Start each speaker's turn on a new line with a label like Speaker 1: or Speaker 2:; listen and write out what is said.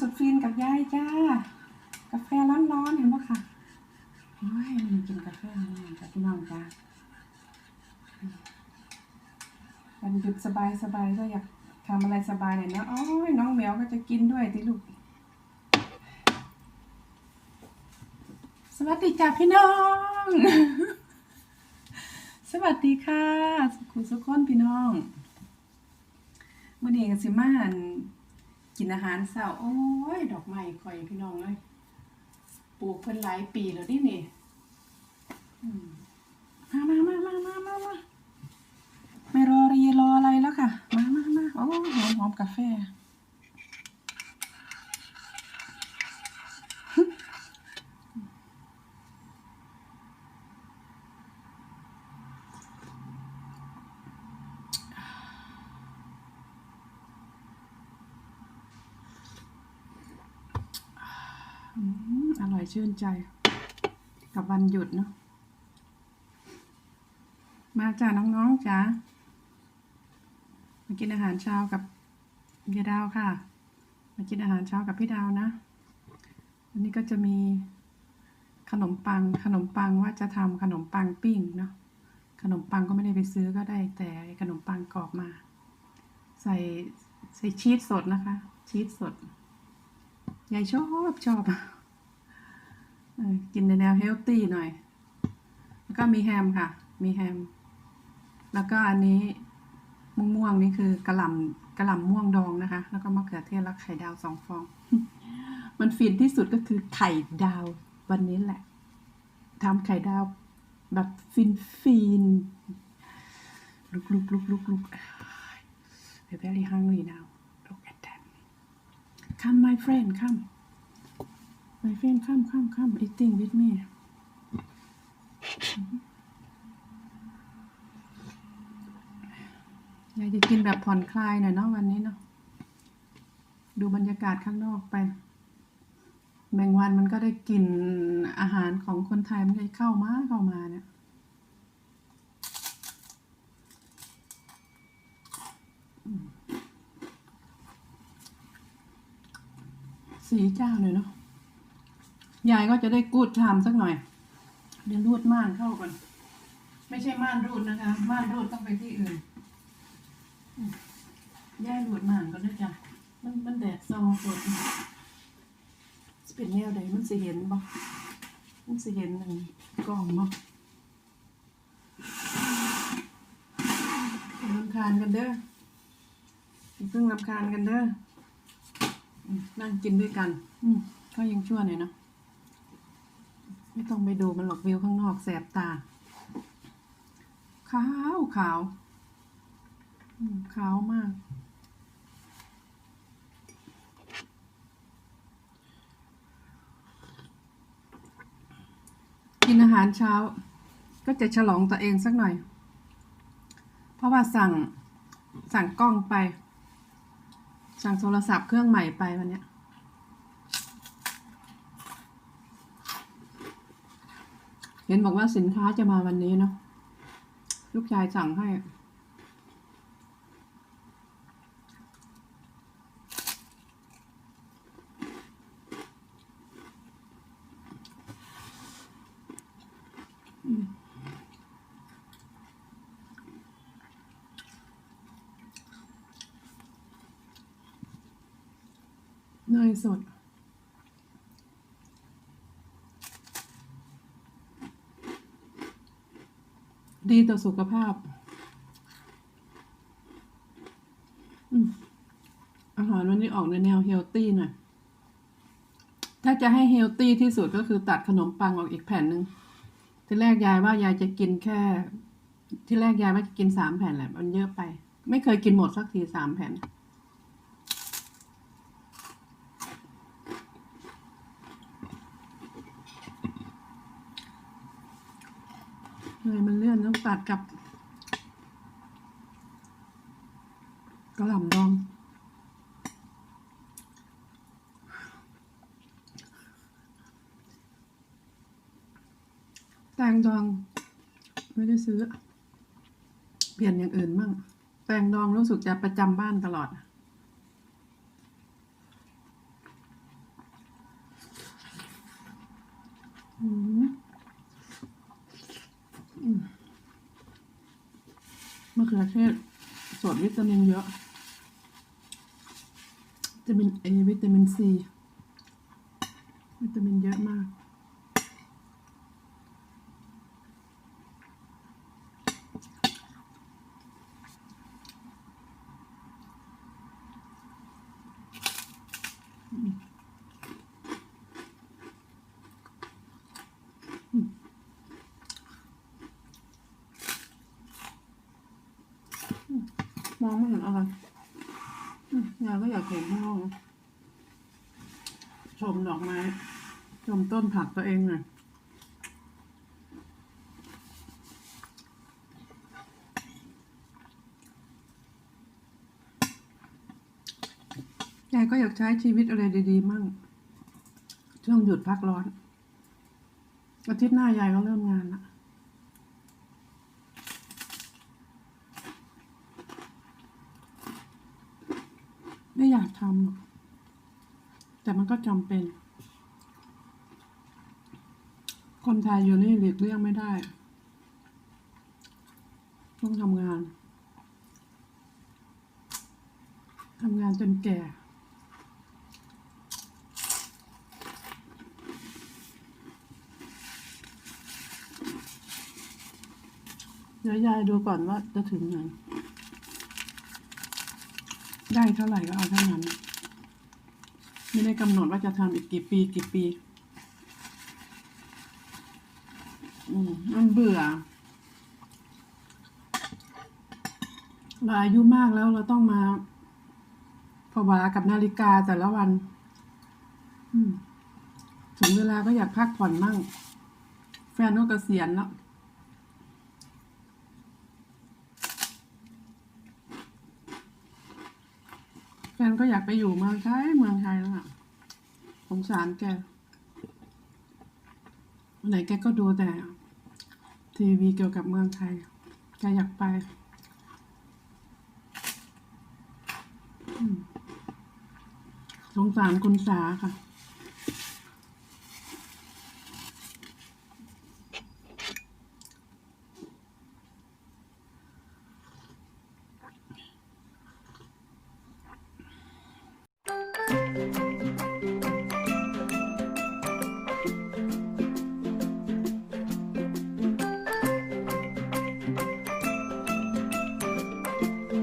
Speaker 1: สุดฟินกับยายจ้า กาแฟร้อนๆเห็นปะค่ะโอ้ยมันกินกาแฟร้อนๆกับพี่น้องจ้าวันหยุดสบายๆก็อยากทำอะไรสบายหน่อยนะโอ้ยน้องแมวก็จะกินด้วยติลูก สวัสดีจ้าพี่น้อง สวัสดีค่ะ สุขุสุขคนพี่น้องมื่อนี้ก็สิมาอั่น กินอาหารเช้าโอ้ย ดอกไม้คอยพี่น้องเลยปลูกเพิ่นหลายปีแล้วนี่นี่มามามามามามามาไม่รอรีรออะไรแล้วค่ะ มามามาโอ้หอมหอมกาแฟ อร่อยชื่นใจ กับวันหยุดเนาะมาจ้าน้องๆจ้ามากินอาหารเช้ากับยายดาวค่ะ มากินอาหารเช้ากับพี่ดาวนะวันนี้ก็จะมีขนมปังขนมปังว่าจะทำขนมปังปิ้งเนาะขนมปังก็ไม่ได้ไปซื้อก็ได้แต่ขนมปังกรอบมา ใส่ใส่ชีสสดนะคะ ชีสสด ยายชอบชอบกินในแนวเฮลตี้หน่อย แล้วก็มีแฮมค่ะ มีแฮม แล้วก็อันนี้ม่วงม่วงนี่คือกระหล่ำกระหล่ำม่วงดองนะคะ แล้วก็มะเขือเทศแล้วไข่ดาวสองฟอง มันฟินที่สุดก็คือไข่ดาววันนี้แหละทำไข่ดาวแบบฟินฟินลุกลุกลุกลุกลุก I'm very hungry now Come, my friend, come. My friend, come, come, come, eating with me. อยากจะกินแบบผ่อนคลายหน่อยเนาะวันนี้เนาะดูบรรยากาศข้างนอกไป แมงวันมันก็ได้กลิ่นอาหารของคนไทยมันได้เข้ามาเข้ามาเนี่ย สีเจ้าเลยเนาะยายก็จะได้กูดชามสักหน่อย เดี๋ยวรูดม่านเข้าก่อน ไม่ใช่ม่านรูดนะคะ ม่านรูดต้องไปที่อื่นยายรูดม่านก่อนนะจ๊ะมันมันแดดซองสดสเป็นแนวใดมันสิเห็นบ่มันสิเห็นหนึ่งกล่องบ่อย่ารำคาญกันเด้อเพิ่งรำคาญกันเด้อ นั่งกินด้วยกัน อืมก็ยังชั่วหน่อยเนาะไม่ต้องไปดูมันหรอกวิวข้างนอกแสบตา ขาวขาวขาวมาก กินอาหารเช้า ก็จะฉลองตัวเองสักหน่อย เพราะว่าสั่งสั่งกล้องไป สั่งโทรศัพท์เครื่องใหม่ไปวันเนี้ยเห็นบอกว่าสินค้าจะมาวันนี้เนาะลูกชายสั่งให้ เนยสด ดีต่อสุขภาพอืมอาหารวันนี้ออกในแนวเฮลตี้หน่อยถ้าจะให้เฮลตี้ที่สุดก็คือตัดขนมปังออกอีกแผ่นหนึ่งที่แรกยายว่ายายจะกินแค่ ที่แรกยายว่าจะกินสามแผ่นแหละ มันเยอะไป ไม่เคยกินหมดสักทีสามแผ่น ไงมันเลื่อนต้องตัดกับกระหล่ำดอง แตงดอง ไม่ได้ซื้อ เปลี่ยนอย่างอื่นบ้าง แตงดองรู้สึกจะประจำบ้านตลอดอืม มะเขือเทศสดวิตามินเยอะ วิตามินเอวิตามินซี วิตามินเยอะมาก มองไม่เห็นอะไรยายก็อยากเห็นข้างนอกชมดอกไม้ชมต้นผักตัวเองหน่อยยายก็อยากใช้ชีวิตอะไรดีๆมั่งช่วงหยุดพักร้อน อาทิตย์หน้ายายก็เริ่มงานละ ไม่อยากทำหรอกแต่มันก็จำเป็น คนไทยอยู่นี่หลีกเลี่ยงไม่ได้ ต้องทำงานทำงานจนแก่เดี๋ยวยายดูก่อนว่าจะถึงไหน ได้เท่าไหร่ก็เอาเท่านั้น ไม่ได้กำหนดว่าจะทำอีกกี่ปีกี่ปี อืมมันเบื่อเราอายุมากแล้วเราต้องมาผวากับนาฬิกาแต่ละวัน ถึงเวลาก็อยากพักผ่อนมั่ง แฟนก็เกษียณแล้ว แฟนก็อยากไปอยู่เมืองไทยเมืองไทยแล้วอะสงสารแกไหนแกก็ดูแต่ ทีวีเกี่ยวกับเมืองไทย แกอยากไปสงสารคุณสาค่ะ